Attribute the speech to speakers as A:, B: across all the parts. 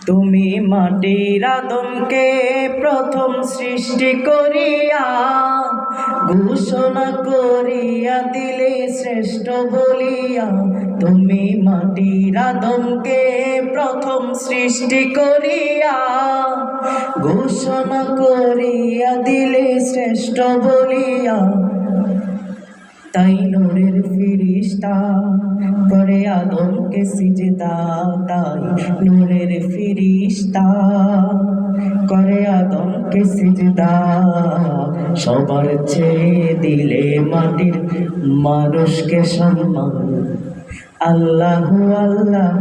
A: তুমি মাটির আদমকে প্রথম সৃষ্টি করিয়া ঘোষণা করিয়া দিলে শ্রেষ্ঠ বলিয়া, তুমি মাটির আদমকে প্রথম সৃষ্টি করিয়া ঘোষণা করিয়া দিলে শ্রেষ্ঠ বলিয়া, তাই নূরের ফিরিস্তা আদমকে সিজদা তাই নূরের ফিরিস্তা। করে আদমকে সিজদা, সবার ছেড়ে দিলে মাটির মানুষকে সম্মান। আল্লাহ আল্লাহ,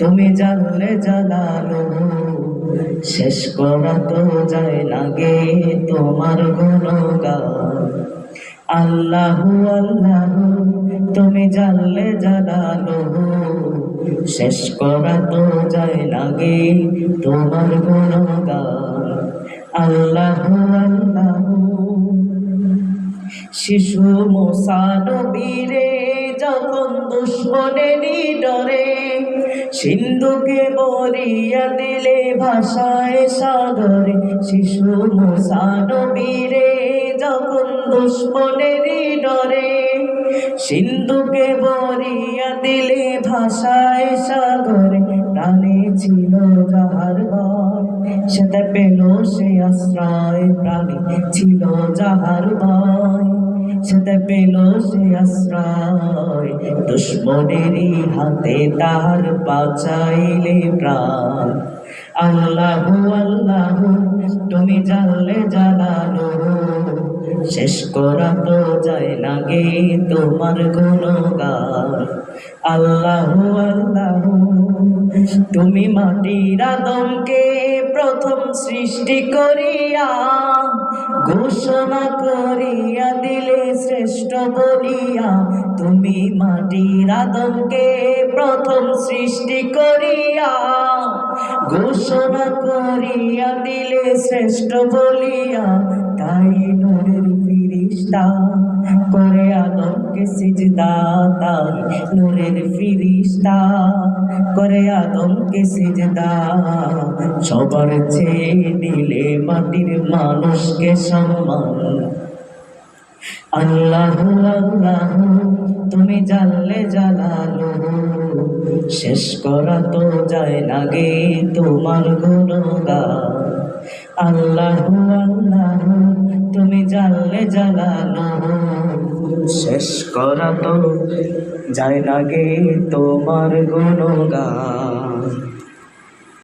A: তুমি জানলে জানালো শেষ করা তো যায় লাগে তোমার গুণগান। আল্লাহ আল্লাহ তুমি জানলে জানালো। শেষ করা তো যায় লাগে তোমার গুণগান। আল্লাহ শিশু মোসানবীরে যখন দুশ্মনেরই ডরে সিন্ধুকে বরিয়া দিলে ভাষায় সাগরে শিশু মোসানবীরে যখন দুশ্মনেরই ডরে সিন্ধুকে বরিয়া দিলে ভাষায় সাগরে প্রাণে ছিল যাহার সেটা পেল সে আশ্রয়। প্রাণী ছিল যাহার ভয় সেটা পেল সে আশ্রয়। দুশ্মনেরই হাতে তার বাঁচাইলে প্রাণ। আল্লাহ আল্লাহ, তুমি জানলে জানালো শেষ করা তো যায় না গে তোমার গুণগান। আল্লাহ আল্লাহ, তুমি মাটির আদমকে প্রথম সৃষ্টি করিয়া ঘোষণা করিয়া দিলে শ্রেষ্ঠ বলিয়া, তুমি মাটির আদমকে প্রথম সৃষ্টি করিয়া। ঘোষণা করিয়া দিলে শ্রেষ্ঠ বলিয়া, তাই নূরের ফিরিস্তা করে আদমকে সিজদা তাই নূরের ফিরিস্তা, করে আদমকে সিজদা। সবার চেয়ে দিলে মাটির মানুষকে সম্মান। আল্লাহ আল্লাহ, তুমি জানলে জানালো শেষ করা তো যায় না গে তোমার গুণগান। আল্লাহ আল্লাহ তুমি জানলে জানালো শেষ করা তো যায় না গে তোমার গুণগান।